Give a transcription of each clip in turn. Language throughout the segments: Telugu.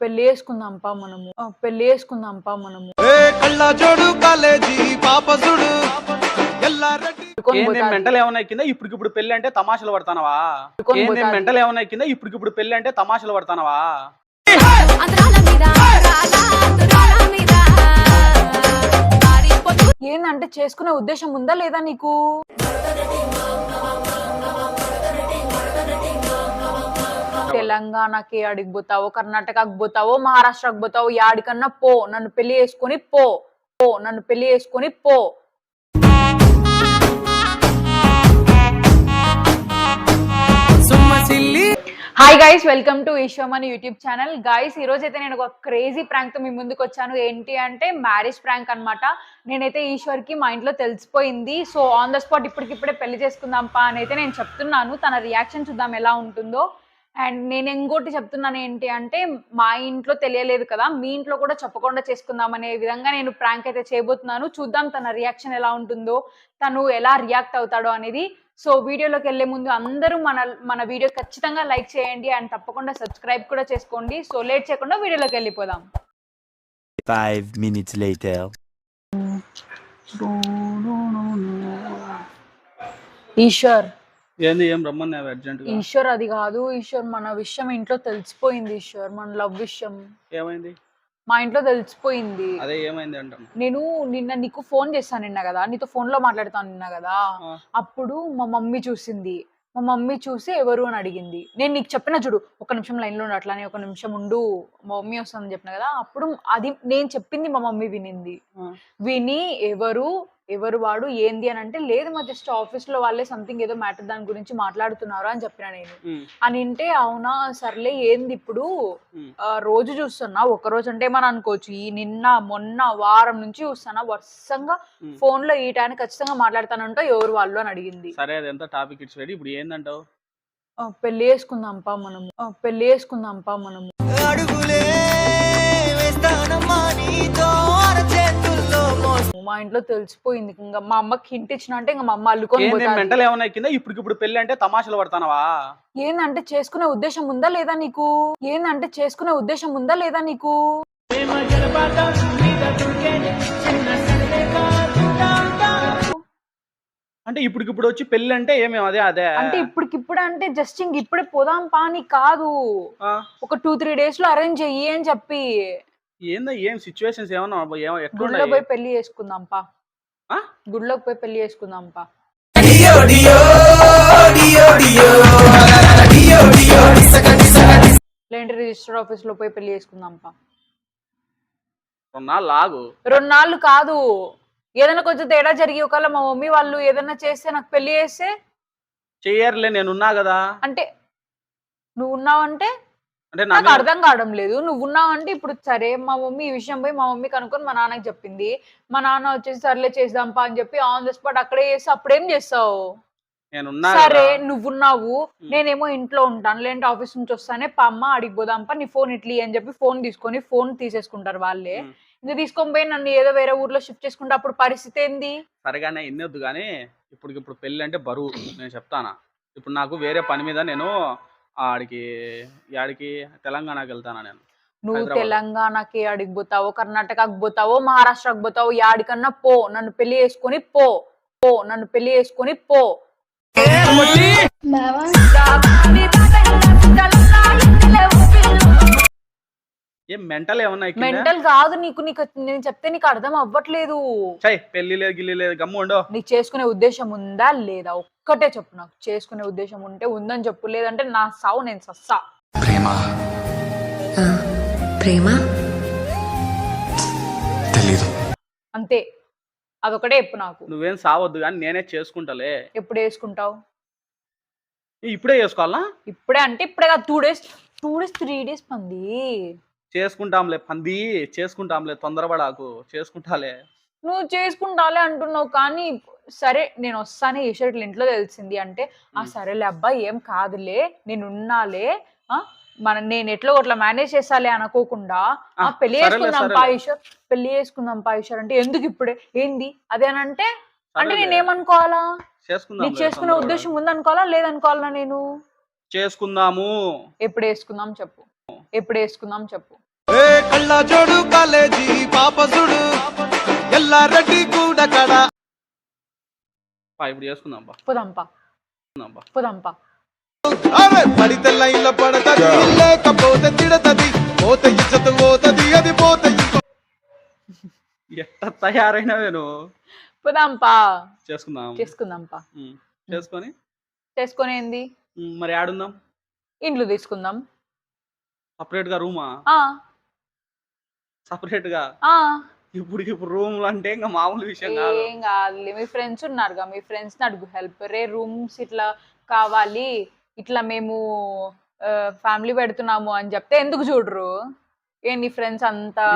పెళ్ళి చేసుకుందాంపా మనము. పెళ్ళి చేసుకుందాంపా మనము. ఏ కళ్ళ జోడు కాలేజీ పాపసుడు. మెంటల్ ఏమన్నా కింద ఇప్పటికిప్పుడు పెళ్ళి అంటే తమాషలు పడతానవా. మెంటల్ ఏమన్నా కింద ఇప్పటికిప్పుడు పెళ్ళి అంటే తమాషలు పడతానవా? ఏందంటే చేసుకునే ఉద్దేశం ఉందా లేదా నీకు? తెలంగాణకి అడిగి పోతావో కర్ణాటకకి పోతావో మహారాష్ట్రకి పోతావో యాడికన్నా పో నన్ను పెళ్ళి చేసుకొని పో పో నన్ను పెళ్ళి చేసుకొని పో. హాయ్ గైస్ వెల్కమ్ టు ఈశ్వమన్ యూట్యూబ్ ఛానల్ గైస్ ఈ రోజు అయితే నేను ఒక క్రేజీ ప్రాంక్తో మీ ముందుకు వచ్చాను. ఏంటి అంటే మ్యారేజ్ ప్రాంక్ అన్నమాట. నేనైతే ఈశ్వర్కి మా ఇంట్లో తెలిసిపోయింది. సో ఆన్ ద స్పాట్ ఇప్పటికిప్పుడే పెళ్ళి చేసుకుందాంపా అని అయితే నేను చెప్తున్నాను. తన రియాక్షన్ చూద్దాం ఎలా ఉంటుందో. అండ్ నేను ఇంకోటి చెప్తున్నాను ఏంటి అంటే మా ఇంట్లో తెలియలేదు కదా మీ ఇంట్లో కూడా చెప్పకుండా చేసుకుందాం అనే విధంగా నేను ప్రాంక్ అయితే చేయబోతున్నాను. చూద్దాం తన రియాక్షన్ ఎలా ఉంటుందో తను ఎలా రియాక్ట్ అవుతాడో అనేది. సో వీడియోలోకి వెళ్ళే ముందు అందరూ మన మన వీడియో ఖచ్చితంగా లైక్ చేయండి అండ్ తప్పకుండా సబ్స్క్రైబ్ కూడా చేసుకోండి. సో లేట్ చేయకుండా వీడియోలోకి వెళ్ళిపోదాం. Later. ఈశ్వర్ ఏంది ఏం రమ్మన్నా అర్జెంట్గా? ఈశ్వర్ అది కాదు ఈశ్వర్ మన విషయం ఇంట్లో తెలిసిపోయింది ఈశ్వర్ మన లవ్ విషయం. ఏమైంది? మా ఇంట్లో తెలిసిపోయింది. అదే ఏమైంది అంటాను నేను నిన్న నీకు ఫోన్ చేశాను నిన్న కదా నీతో ఫోన్లో మాట్లాడుతాను నిన్న కదా. అప్పుడు మా మమ్మీ చూసింది. మా మమ్మీ చూసి ఎవరు అని అడిగింది. నేను నీకు చెప్పిన చూడు ఒక నిమిషం లైన్లో ఉండు అట్లానే ఒక నిమిషం ఉండు మా మమ్మీ వస్తుందని చెప్పిన కదా అప్పుడు అది నేను చెప్పింది మా మమ్మీ వినింది. విని ఎవరు ఎవరు వాడు ఏంది అని అంటే లేదు మా జస్ట్ ఆఫీస్లో వాళ్ళే సంథింగ్ ఏదో మ్యాటర్ దాని గురించి మాట్లాడుతున్నారు అని చెప్పిన నేను. అని అంటే అవునా సర్లే ఏంది ఇప్పుడు? రోజు చూస్తున్నా ఒక రోజు అంటే మనం అనుకోవచ్చు ఈ నిన్న మొన్న వారం నుంచి చూస్తున్నా వరుసంగా ఉమ్. ఫోన్లో ఈ టైం ఖచ్చితంగా మాట్లాడతానంటో ఎవరు వాళ్ళు అని అడిగింది. సరే అది ఎంత టాపిక్ ఇట్స్ రెడీ ఇప్పుడు ఏందంటావు? పెళ్ళి చేసుకుందాంపా మనము. పెళ్ళి చేసుకుందాంపా మనము. అడుగులే వేస్తానమ్మా మోసి మా ఇంట్లో తెలిసిపోయింది. ఇంకా మా అమ్మకి హింట్ ఇచ్చిన అంటే ఇంకా మా అమ్మ అల్లుకొని ఏంది పోతాది. మెంటల్ ఏమన్నా కింద ఇప్పటికిప్పుడు పెళ్ళి అంటే తమాషలు పడతానవా? ఏందంటే చేసుకునే ఉద్దేశం ఉందా లేదా నీకు? ఏందంటే చేసుకునే ఉద్దేశం ఉందా లేదా నీకు? అంటే ఇప్పటికిప్పుడు వచ్చి పెళ్ళి అంటే ఏమేం అదే అదే? అంటే ఇప్పటికిప్పుడు అంటే జస్ట్ ఇంక ఇప్పుడే పోదాం పాని కాదు. ఆ, ఒక టూ త్రీ డేస్లో అరేంజ్ చెయ్యి అని చెప్పి. ఏందో ఏం సిచ్యువేషన్స్ ఏమన్నా ఏమో గుడిలో పోయి పెళ్ళి చేసుకుందాం పా ఆ? గుడిలోకి పోయి పెళ్ళి చేసుకుందాం పా లేదంటే రిజిస్టర్ ఆఫీస్లో పోయి పెళ్ళి చేసుకుందాం పా కొన్నాళ్ళు ఆగు. రెండు నాళ్ళు కాదు. ఏదైనా కొంచెం తేడా జరిగి ఒకవేళ మా మమ్మీ వాళ్ళు ఏదైనా చేస్తే నాకు పెళ్ళి చేస్తే చెయ్యర్లే నేను ఉన్నా కదా. అంటే నువ్వు ఉన్నావంటే అంటే నాకు అర్థం కావడం లేదు. నువ్వు ఉన్నావంటే ఇప్పుడు సరే మా మమ్మీ ఈ విషయం పోయి మా మమ్మీ కనుక్కొని మా నాన్నకి చెప్పింది. మా నాన్న వచ్చేసి సర్లే చేద్దాంపా అని చెప్పి ఆన్ ద స్పాట్ అక్కడే చేస్తే అప్పుడేం చేస్తావు? సరే. నువ్వున్నావు. నేనేమో ఇంట్లో ఉంటాను. లేదంటే ఆఫీస్ నుంచి వస్తానే పా అమ్మ అడిగి పోదాంపా నీ ఫోన్ ఇట్లీ అని చెప్పి ఫోన్ తీసుకొని ఫోన్ తీసేసుకుంటారు వాళ్ళే. ఇంకా తీసుకొని పోయి నన్ను ఏదో వేరే ఊర్లో షిఫ్ట్ చేసుకుంటే అప్పుడు పరిస్థితి ఏంది? సరిగానే ఇన్నొద్దు కానీ ఇప్పుడు ఇప్పుడు పెళ్ళి అంటే బరువు. నేను చెప్తానా? ఇప్పుడు నాకు వేరే పని మీద నేను ఆడికి ఆడికి తెలంగాణకి వెళ్తానా నేను? నువ్వు. తెలంగాణకి అడిగి పోతావో కర్ణాటకకి పోతావో మహారాష్ట్రకి పోతావో యాడికన్నా పో నన్ను పెళ్ళి చేసుకొని పో పో నన్ను పెళ్ళి చేసుకొని పో. ఏం మెంటల్ ఏమన్నా? మెంటల్ కాదు నీకు నీకు నేను చెప్తే నీకు అర్థం అవ్వట్లేదు. పెళ్ళి లేదు గిల్లి లేదు గమ్ము ఉండో. నీకు చేసుకునే ఉద్దేశం ఉందా లేదా? ఒక్కటే చెప్పు నాకు. చేసుకునే ఉద్దేశం ఉంటే ఉందని చెప్పు. లేదంటే నా సావు నేను సస్సా ప్రేమ? ఆ, ప్రేమ? తెలీదు. అంతే. అదొకటే చెప్పు నాకు. నువ్వేం సావద్దు కానీ నేనే చేసుకుంటాలే. ఎప్పుడు వేసుకుంటావు? ఇప్పుడే చేసుకోవాలా ఇప్పుడే అంటే ఇప్పుడే కాదు. Two days two days three days పంది. చేసుకుంటాంలే పంది. చేసుకుంటాంలే తొందరపడాకు. చేసుకుంటాలే. నువ్వు చేసుకుంటాలే అంటున్నావు. కానీ సరే నేను వస్తానే షర్ట్లు ఇంట్లో తెలిసింది అంటే ఆ. సరేలే అబ్బాయి ఏం కాదులే నేను ఉన్నాలే మన నేను ఎట్లా అట్లా మేనేజ్ చేసాలే అనుకోకుండా ఆ పెళ్ళి చేసుకుందాం. పాయిషర్ పెళ్ళి చేసుకుందాం పాయిషర్ అంటే ఎందుకు ఇప్పుడే? ఏంది? అదే అని అంటే అంటే సరేలే, నేను ఏమనుకోవాలా చేసుకుందాంలే, నీకు చేసుకునే. ఉద్దేశం ఉందనుకోవాలా? లేదనుకోవాలా నేను? చేసుకుందాము. ఎప్పుడు వేసుకుందాం చెప్పు. ఎప్పుడు వేసుకుందాం చెప్పు. జోడు కాలేజీ పాపసుడు. ఎల్లారెడ్డి కూడా కడ పా ఇప్పుడు చేసుకుందాం బా పోదాంపా చేసుకుందాం బా పోదాంపా పడితే లైన్లో పడతది లేకపోతే తిడతది. పోతే ఇచ్చత పోతది అది పోతే ఇంకో ఎట్ట తయారైనవే నువ్వు పోదాంపా చేసుకుందాం. చేసుకుందాంపా చేసుకొని? చేసుకొని ఏంది? మరి ఆడుందాం ఇండ్లు తీసుకుందాం. సపరేట్గా రూమా? ఆ. సపరేట్గా ఇప్పుడు ఇప్పుడు రూమ్లు అంటే ఇంకా మామూలు విషయం కాదు. ఏం కాదులే. మీ ఫ్రెండ్స్ ఉన్నారుగా మీ ఫ్రెండ్స్ అడుగు. హెల్ప్. రే రూమ్స్ ఇట్లా కావాలి. ఇట్లా మేము ఫ్యామిలీ పెడుతున్నాము అని చెప్తే ఎందుకు చూడరు? ఏ నీ ఫ్రెండ్స్ అంతా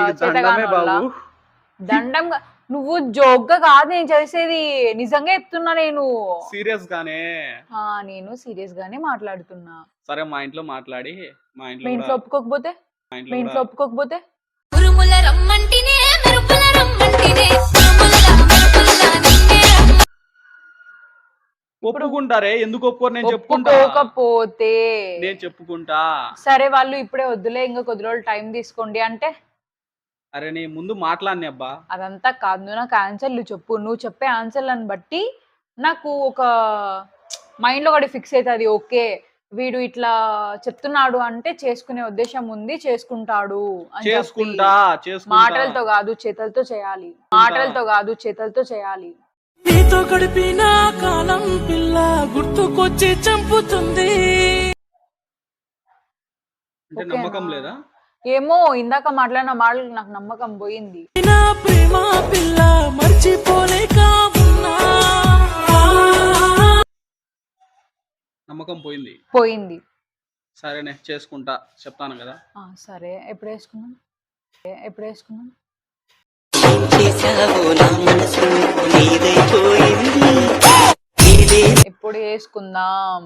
దండం నువ్వు జోక్గా కాదు నేను చేసేది. నిజంగా చెప్తున్నా నేను. సీరియస్ గానే. నేను సీరియస్ గానే మాట్లాడుతున్నా. సరే మా ఇంట్లో మాట్లాడి. మా ఇంట్లో ఒప్పుకోకపోతే? మా ఇంట్లో ఒప్పుకోకపోతే? ఒప్పుకుంటారే? ఎందుకు ఒప్పుకోరు? నేను చెప్పుకుంటా. ఒప్పుకోకపోతే. నేను చెప్పుకుంటా. సరే వాళ్ళు ఇప్పుడే వద్దులే ఇంకా కొద్ది రోజులు టైం తీసుకోండి అంటే? అరే నీ ముందు మాట్లాడిని అబ్బా. అదంతా కాదు నువ్వు నాకు ఆన్సర్లు చెప్పు. నువ్వు చెప్పే ఆన్సర్లను బట్టి నాకు ఒక మైండ్లో ఒకటి ఫిక్స్ అవుతుంది ఓకే. వీడు ఇట్లా చెప్తున్నాడు అంటే చేసుకునే ఉద్దేశం ఉంది చేసుకుంటాడు అని. చేసుకుంటా చేసుకుంటా. మాటలతో కాదు చేతలతో చేయాలి. మాటలతో కాదు చేతలతో చేయాలి. నీతో గడిపిన కాలం పిల్ల గుర్తుకొచ్చి చంపుతుంది. అంటే? నమ్మకం లేదా? ఏమో ఇందాక మాట్లాడిన మాటలు నాకు నమ్మకం పోయింది. నా ప్రేమ పిల్ల మర్చిపోలేక నమ్మకం పోయింది. పోయింది. సరేనే చేసుకుంటా చెప్తాను కదా. ఆ, సరే. ఎప్పుడు వేసుకున్నాం ఏ- ఎప్పుడు వేసుకున్నాం చేశావు నా మనసు నీదైపోయింది నీదే ఎప్పుడు వేసుకుందాం?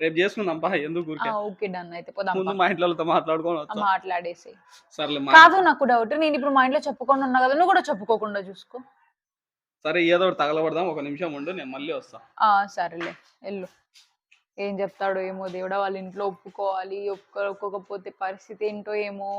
రేపు చేసుకుందాం పా ఎందుకు ఆ, ఊరికే ఓకే డన్. అయితే పోదాం ముందు. మా ఇంట్లో మాట్లాడుకొని ఆ, వస్తా మాట్లాడేసి. సర్లే మా- కాదు నాకు డౌట్. నేను ఇప్పుడు మా ఇంట్లో చెప్పుకొని ఉన్నా కదా నువ్వు కూడా చెప్పుకోకుండా చూసుకో. సరే ఏదో ఒకటి తగలబడదాం. ఒక నిమిషం ఉండు నేను మళ్ళీ వస్తా. ఆ సరేలే. వెళ్ళు. ఏం చెప్తాడో ఏమో దేవుడా వాళ్ళ ఇంట్లో ఒప్పుకోవాలి ఒప్పుకోకపోతే పరిస్థితి ఏంటో ఏమో.